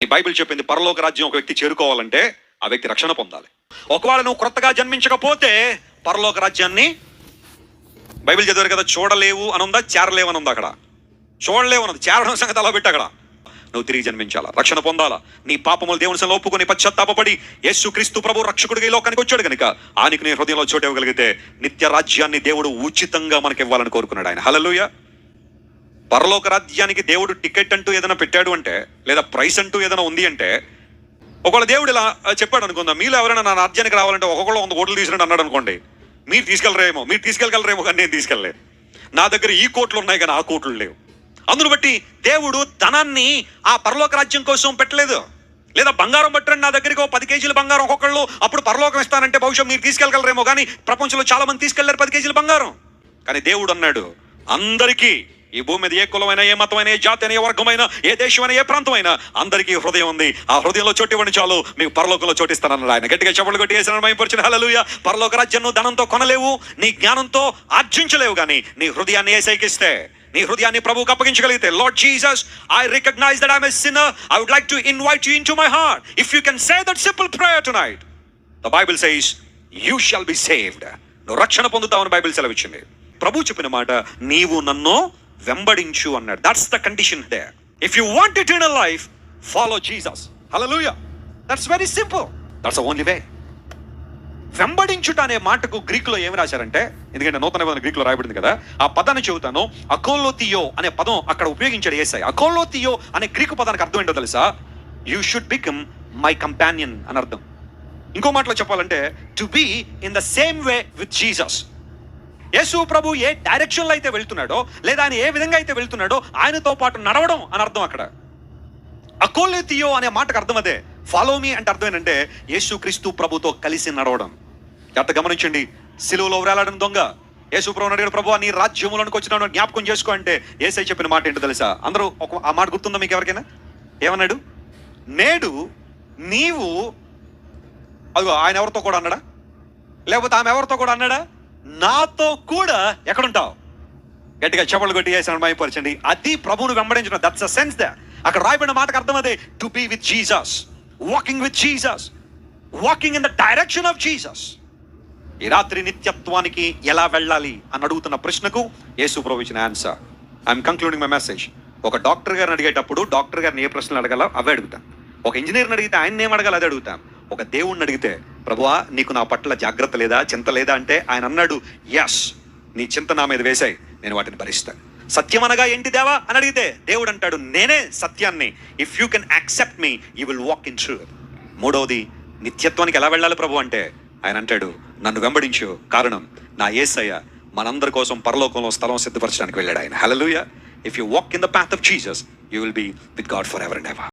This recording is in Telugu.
ఈ బైబిల్ చెప్పింది పరలోక రాజ్యం ఒక వ్యక్తి చేరుకోవాలంటే ఆ వ్యక్తి రక్షణ పొందాలి. ఒకవేళ నువ్వు క్రొత్తగా జన్మించకపోతే పరలోక రాజ్యాన్ని బైబిల్ చదివారు కదా చూడలేవు అని ఉందా చేరలేవు అని ఉందా అక్కడ? చూడలేవు అన్నది చేరడం సంగతి అలా పెట్టి అక్కడ. నువ్వు తిరిగి జన్మించాలా రక్షణ పొందాలా? నీ పాపములు దేవుని సన్నిధిలో ఒప్పుకొని పశ్చాత్తాపడి యేసు క్రీస్తు ప్రభు రక్షకుడిగా ఈ లోకానికి వచ్చాడు కనుక ఆయనకు నీ హృదయంలో చోటు ఇవ్వగలిగితే నిత్య రాజ్యాన్ని దేవుడు ఉచితంగా మనకి ఇవ్వాలని కోరుకున్నాడు ఆయన. హల్లెలూయా. పరలోక రాజ్యానికి దేవుడు టికెట్ అంటూ ఏదైనా పెట్టాడు అంటే లేదా ప్రైస్ అంటూ ఏదైనా ఉంది అంటే ఒకవేళ దేవుడు ఇలా చెప్పాడు అనుకుందాం మీలో ఎవరైనా నా రాజ్యానికి రావాలంటే ఒక్కొక్కళ్ళు వంద కోట్లు తీసుకుని అన్నాడు అనుకోండి మీరు తీసుకెళ్ళరేమో మీరు తీసుకెళ్ళగలరేమో కానీ నేను తీసుకెళ్ళలేదు. నా దగ్గర ఈ కోట్లు ఉన్నాయి కానీ ఆ కోట్లు లేవు. అందును బట్టి దేవుడు ధనాన్ని ఆ పరలోక రాజ్యం కోసం పెట్టలేదు. లేదా బంగారం పట్టండి నా దగ్గరికి పది కేజీల బంగారం ఒక్కొక్కళ్ళు అప్పుడు పరలోకం ఇస్తానంటే బహుశా మీరు తీసుకెళ్ళగలరేమో కానీ ప్రపంచంలో చాలా మంది తీసుకెళ్ళారు పది కేజీల బంగారం. కానీ దేవుడు అన్నాడు అందరికీ ఈ భూమి మీద ఏ కులమైన ఏ మతమైన ఏ జాతి అయినా ఏ వర్గమైన ఏ దేశమైనా ఏ ప్రాంతమైనా అందరికీ హృదయం ఉంది. ఆ హృదయంలో చోటు ఇవ్వండి చాలు. మీకు పరలోకంలో చోటిస్తానన్నాడు ఆయన. గట్టిగా చెప్పలు కొట్టి వేసిన భయపరిచిన హలలుయ పరలోక రాజ్యం ధనంతో కొనలేవు నీ జ్ఞానంతో ఆర్జించలేవు కానీ నీ హృదయాన్ని ఏసైకిస్తే నీ హృదయాన్ని ప్రభువుకు అప్పగించగలిగితే Lord Jesus I recognise that I'm a sinner I would like to invite you in to my heart if you can say that simple prayer tonight the Bible says you shall be saved నువ్వు రక్షణ పొందుతావని బైబిల్ సెలవిచ్చింది. ప్రభు చెప్పిన మాట నీవు నన్ను వెంబడించు అన్నాడు. That's the condition they if you want eternal life follow Jesus hallelujah that's very simple that's only way వెంబడించుట అనే మాటకు గ్రీకులో ఏమి రాశారంటే ఎందుకంటే నూతన నిబంధన గ్రీకులో రాయబడింది కదా ఆ పదాన్ని చెబుతాను అకోలోతియో అనే పదం అక్కడ ఉపయోగించాడు ఏసై. అకోలోతియో అనే గ్రీకు పదానికి అర్థం ఏంటో తెలుసా? You should become my companion అని అర్థం. ఇంకో మాటలో చెప్పాలంటే to be in the same way with Jesus Yesu ప్రభు ఏ డైరెక్షన్లో అయితే వెళ్తున్నాడో లేదా ఆయన ఏ విధంగా అయితే వెళ్తున్నాడో ఆయనతో పాటు నడవడం అని అర్థం అక్కడ. అకోలేతియో అనే మాటకు అర్థం అదే. ఫాలో మీ అంటే అర్థం ఏంటంటే యేసు క్రీస్తు ప్రభుతో కలిసి నడవడం. ఎంత గమనించండి. సిలువలో వేలాడిన దొంగ. యేసు ప్రభు అడిగాడు ప్రభు నీ రాజ్యములోనికి వచ్చినాడు జ్ఞాపకం చేసుకో అంటే ఏసై చెప్పిన మాట ఏంటో తెలుసా? అందరూ ఒక ఆ మాట గుర్తుందా మీకు ఎవరికైనా? ఏమన్నాడు? నేడు నీవు అదిగో ఆయన ఎవరితో కూడా అన్నాడా? లేకపోతే ఆమె ఎవరితో కూడా అన్నాడా? నాతో కూడా ఎక్కడుంటావు? గట్టిగా చెప్పలు కొట్టి వేసిన మైపరచండి అది ప్రభువును వెంబడించడం దట్స్ అ సెన్స్ దే అక్కడ రాయబడిన మాటకు అర్థం అదే. To be with Jesus walking with Jesus walking in the direction of Jesus ఈ రాత్రి నిత్యత్వానికి ఎలా వెళ్ళాలి అని అడుగుతున్న ప్రశ్నకు యేసు ప్రభు ఇచ్చిన answer I'm concluding my message ఒక డాక్టర్ గారిని అడిగేటప్పుడు డాక్టర్ గారిని ఏ ప్రశ్నలు అడగాలో అవే అడుగుతాం ఒక ఇంజనీర్ని అడిగితే ఆయన ఏం అడగాలి అదే అడుగుతాం ఒక దేవుణ్ణి అడిగితే ప్రభువా నీకు నా పట్ల జాగ్రత్త లేదా చింత లేదా అంటే ఆయన అన్నాడు ఎస్ నీ చింత నా మీద వేశాయి నేను వాటిని భరిస్తాను సత్యం అనగా ఏంటి దేవా? అని అడిగితే దేవుడు అంటాడు నేనే సత్యాన్ని. If you can accept me you will walk in truth మూడవది నిత్యత్వానికి ఎలా వెళ్ళాలి ప్రభు అంటే ఆయన అంటాడు నన్ను వెంబడించు. కారణం నా ఏసయ్య మనందరి కోసం పరలోకంలో స్థలం సిద్ధపరచడానికి వెళ్ళాడు ఆయన. Hallelujah if you walk in the path of Jesus you will be with God for ever and ever